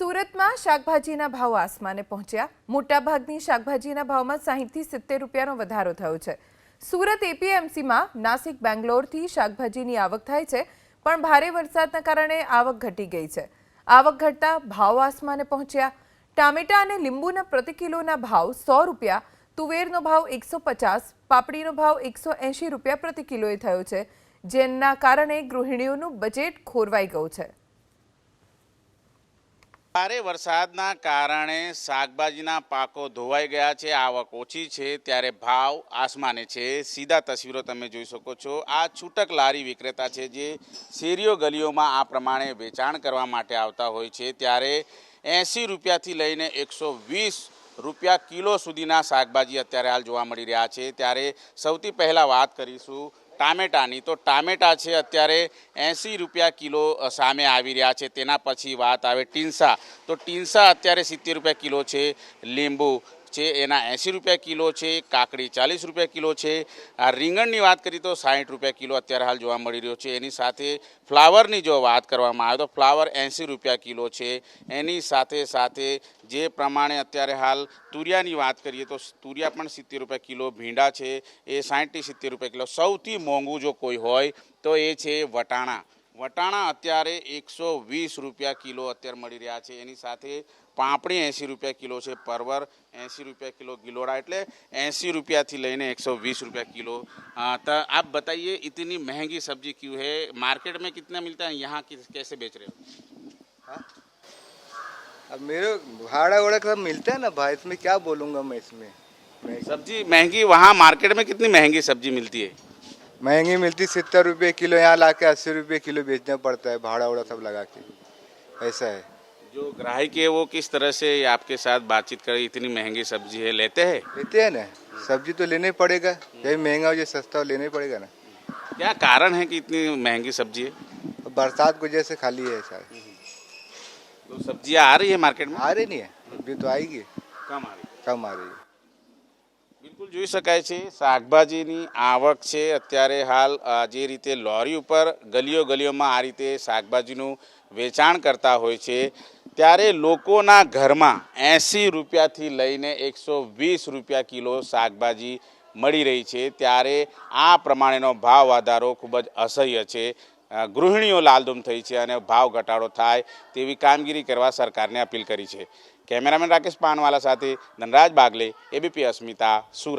સુરતમાં શાકભાજીના ભાવ આસમાને પહોંચ્યા. મોટાભાગની શાકભાજીના ભાવમાં સાહીઠથી સિત્તેર રૂપિયાનો વધારો થયો છે. સુરત એપીએમસીમાં નાસિક બેંગ્લોરથી શાકભાજીની આવક થાય છે, પણ ભારે વરસાદના કારણે આવક ઘટી ગઈ છે. આવક ઘટતા ભાવ આસમાને પહોંચ્યા. ટામેટા અને લીંબુના પ્રતિ કિલોના ભાવ સો રૂપિયા, તુવેરનો ભાવ એકસો પચાસ, પાપડીનો ભાવ એકસો એંશી રૂપિયા પ્રતિ કિલોએ થયો છે, જેના કારણે ગૃહિણીઓનું બજેટ ખોરવાઈ ગયું છે. ભારે વરસાદના કારણે શાકભાજીના પાકો ધોવાઈ ગયા છે, આવક ઓછી છે, ત્યારે ભાવ આસમાને છે. સીધા તસવીરો તમે જોઈ શકો છો. આ છૂટક લારી વિક્રેતા છે જે શેરીઓ ગલીઓમાં આ પ્રમાણે વેચાણ કરવા માટે આવતા હોય છે. ત્યારે એંસી રૂપિયાથી લઈને એકસો વીસ રૂપિયા કિલો સુધીના શાકભાજી અત્યારે હાલ જોવા મળી રહ્યા છે. ત્યારે સૌથી પહેલાં વાત કરીશું ટામેટાની. તો ટામેટા છે અત્યારે એંસી રૂપિયા કિલો સામે આવી રહ્યા છે. તેના પછી વાત આવે ટીન્સા તો ટીન્સા અત્યારે સિત્તેર રૂપિયા કિલો છે. લીંબુ. છે, એના એંસી રૂપિયા કિલો છે, કાકડી ચાલીસ રૂપિયા કિલો છે. આ રીંગણની વાત કરીએ તો સાઠ રૂપિયા કિલો અત્યારે હાલ જોવા મળી રહ્યો છે. એની સાથે ફ્લાવરની જો વાત કરવામાં આવે તો ફ્લાવર એંસી રૂપિયા કિલો છે. એની સાથે સાથે જે પ્રમાણે અત્યારે હાલ તુરિયાની વાત કરીએ તો તુરિયા પણ સિત્તેર રૂપિયા કિલો ભીંડા છે. એ સાઠથી સિત્તેર રૂપિયા કિલો. સૌથી મોંઘું જો કોઈ હોય તો એ છે વટાણા. વટાણા અત્યારે એકસો વીસ રૂપિયા કિલો અત્યારે મળી રહ્યા છે એની સાથે પાપડી એંસી રૂપિયા કિલો છે પરવર એંસી રૂપિયા કિલો ગિલોડા એટલે એંસી રૂપિયાથી લઈને એકસો વીસ રૂપિયા किलो हाँ, तो आप बताइए इतनी महंगी सब्जी क्यों है मार्केट में कितना मिलता है यहाँ किस कैसे बेच रहे हो अब मेरे भाड़ा वाड़ा सब मिलता है ना भाई इसमें क्या बोलूँगा मैं इसमें मैं सब्जी महंगी वहाँ मार्केट में कितनी महंगी सब्जी मिलती है महँगी मिलती सत्तर रुपये किलो यहाँ ला के अस्सी रुपये किलो बेचना पड़ता है भाड़ा वाड़ा सब लगा के। ऐसा है। जो ग्राहक है वो किस तरह से आपके साथ बातचीत करे इतनी महँगी सब्ज़ी है लेते हैं? लेते हैं ना। सब्ज़ी तो लेना पड़ेगा। जब महँगा हो जाए सस्ता हो लेना ही पड़ेगा ना। क्या कारण है कि इतनी महँगी सब्ज़ी है? बरसात की वजह से खाली है सर तो सब्ज़ियाँ आ रही है मार्केट में? आ रही नहीं है। अभी तो आएगी। कम आ रही कम आ रही है। બિલકુલ જોઈ શકાય છે. શાકભાજીની આવક છે. અત્યારે હાલ જે રીતે લોરી ઉપર ગલીઓ ગલીઓમાં આ રીતે શાકભાજીનું વેચાણ કરતા હોય છે, ત્યારે લોકોના ઘરમાં એંસી રૂપિયાથી લઈને એકસો વીસ રૂપિયા કિલો શાકભાજી મળી રહી છે. ત્યારે આ પ્રમાણેનો ભાવ વધારો ખૂબ જ અસહ્ય છે. ગૃહિણીઓ લાલદુમ થઈ છે અને ભાવ ઘટાડો થાય તેવી કામગીરી કરવા સરકારને અપીલ કરી છે. કેમેરામેન રાકેશ પાનવાલા સાથે ધનરાજ બાગલે, એબીપી અસ્મિતા, સુરત.